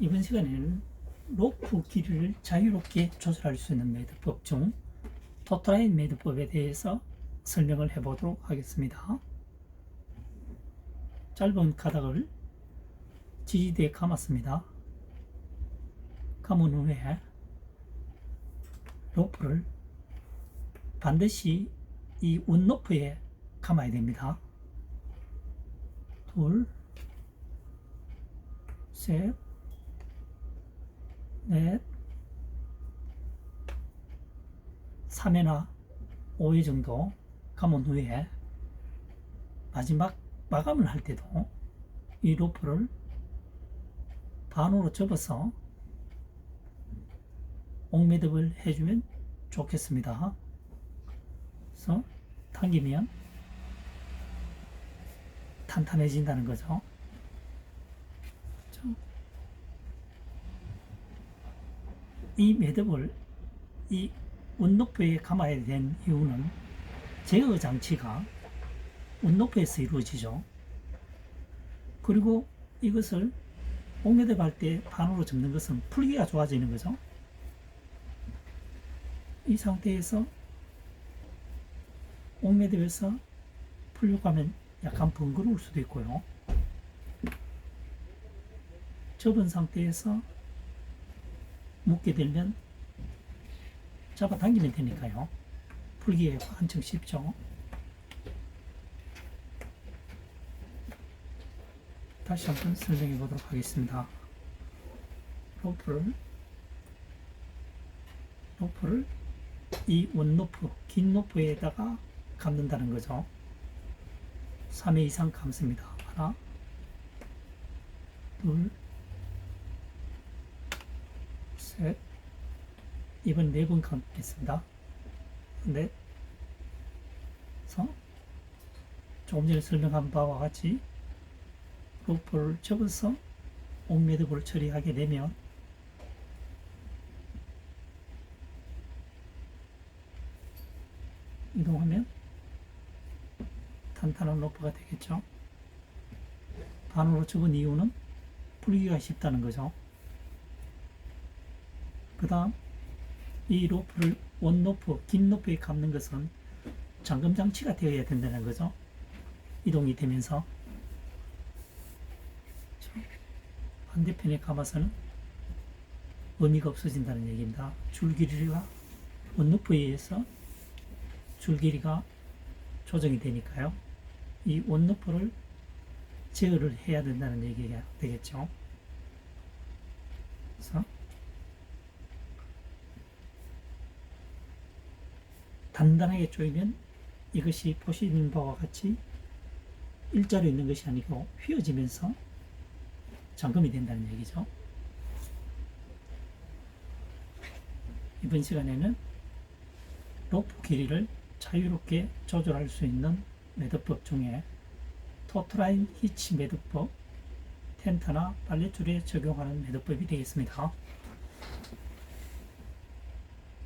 이번 시간에는 로프 길이를 자유롭게 조절할 수 있는 매듭법 중 토트라인 매듭법에 대해서 설명을 해보도록 하겠습니다. 짧은 가닥을 지지대에 감았습니다. 감은 후에 로프를 반드시 이 원로프에 감아야 됩니다. 둘, 셋, 넷, 3회나 5회 정도 감은 후에 마지막 마감을 할 때도 이 로프를 반으로 접어서 옥매듭을 해주면 좋겠습니다. 그래서 당기면 탄탄해진다는 거죠. 이 매듭을 이 온로프에 감아야 된 이유는 제어 장치가 온로프에서 이루어지죠. 그리고 이것을 옥매듭 할때 반으로 접는 것은 풀기가 좋아지는 거죠. 이 상태에서 옥매듭에서 풀려고 하면 약간 번거로울 수도 있고요. 접은 상태에서 묶게 되면 잡아당기면 되니까요. 풀기에 한층 쉽죠. 다시 한번 설명해 보도록 하겠습니다. 로프를 로프를 이 원로프, 긴 로프에다가 감는다는 거죠. 3회 이상 감습니다. 하나, 둘, 셋, 이번 네번 감겠습니다. 넷, 서, 조금 전에 설명한 바와 같이 로프를 접어서 옥매듭을 처리하게 되면 이동하면 탄탄한 로프가 되겠죠. 반으로 접은 이유는 풀기가 쉽다는 거죠. 그 다음 이 로프를 원로프, 긴 로프에 감는 것은 잠금 장치가 되어야 된다는 거죠. 이동이 되면서? 반대편에 감아서는 의미가 없어진다는 얘기입니다. 줄 길이가 원로프에 의해서 줄 길이가 조정이 되니까요. 이 원로프를 제어를 해야 된다는 얘기가 되겠죠. 그래서 단단하게 조이면 이것이 보시는 바와 같이 일자로 있는 것이 아니고 휘어지면서 잠금이 된다는 얘기죠. 이번 시간에는 로프 길이를 자유롭게 조절할 수 있는 매듭법 중에 토트라인 히치 매듭법, 텐트나 빨랫줄에 적용하는 매듭법이 되겠습니다.